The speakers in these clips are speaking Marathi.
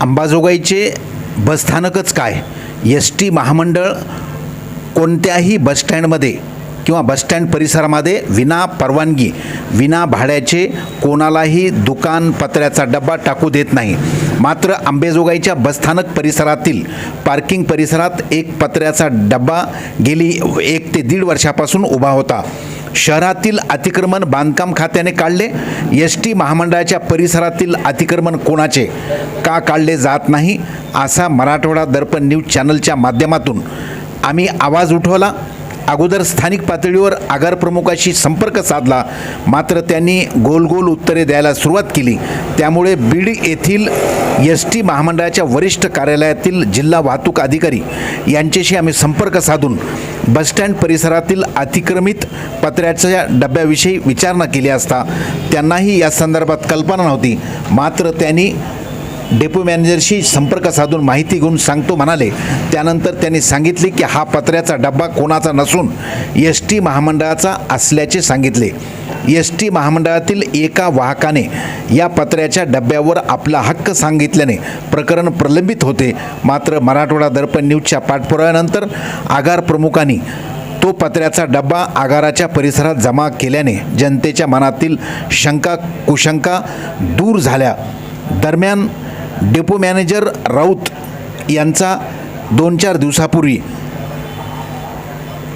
अंबाजोगाईचे बसस्थानकच काय? एस टी महामंडळ कोणत्याही बसस्टँडमध्ये किंवा बसस्टँड परिसरामध्ये विना परवानगी विना भाड्याचे कोणालाही दुकान पत्र्याचा डब्बा टाकू देत नाही. मात्र आंबेजोगाईच्या बसस्थानक परिसरातील पार्किंग परिसरात एक पत्र्याचा डब्बा गेली एक ते दीड वर्षापासून उभा होता. शहरातील अतिक्रमण बांधकाम खात्याने काढले? एस टी महामंडळाच्या परिसरातील अतिक्रमण कोणाचे? का काढले जात नाही? असा मराठवाडा दर्पण न्यूज चॅनलच्या माध्यमातून आम्ही आवाज उठवला. अगोदर स्थानिक पातळीवर आगार प्रमुखाशी संपर्क साधला. मात्र त्यांनी गोल गोल उत्तरे द्यायला सुरुवात केली. त्यामुळे बीड येथील एस टी महामंडळाच्या वरिष्ठ कार्यालयातील जिल्हा वाहतूक अधिकारी यांच्याशी आम्ही संपर्क साधून बसस्टँड परिसरातील अतिक्रमित पत्र्याच्या डब्याविषयी विचारणा केली असता त्यांनाही या संदर्भात कल्पना नव्हती. मात्र त्यांनी डेपो मॅनेजरशी संपर्क साधून माहिती घेऊन सांगतो म्हणाले. त्यानंतर त्यांनी सांगितले की हा पत्र्याचा डब्बा कोणाचा नसून एस टी महामंडळाचा असल्याचे सांगितले. एस टी महामंडळातील एका वाहकाने या पत्र्याच्या डब्यावर आपला हक्क सांगितल्याने प्रकरण प्रलंबित होते. मात्र मराठवाडा दर्पण न्यूजच्या पाठपुराव्यानंतर आगार प्रमुखांनी तो पत्र्याचा डब्बा आगाराच्या परिसरात जमा केल्याने जनतेच्या मनातील शंका कुशंका दूर झाल्या. दरम्यान डेपो मॅनेजर राऊत यांचा दोन चार दिवसापूर्वी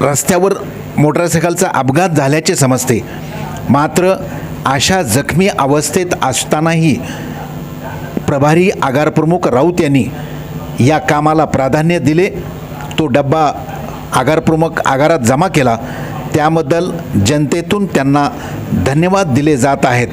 रस्त्यावर मोटरसायकलचा अपघात झाल्याचे समजते. मात्र अशा जखमी अवस्थेत असतानाही प्रभारी आगारप्रमुख राऊत यांनी या कामाला प्राधान्य दिले. तो डब्बा आगारप्रमुख आगारात जमा केला. त्याबद्दल जनतेतून त्यांना धन्यवाद दिले जात आहेत.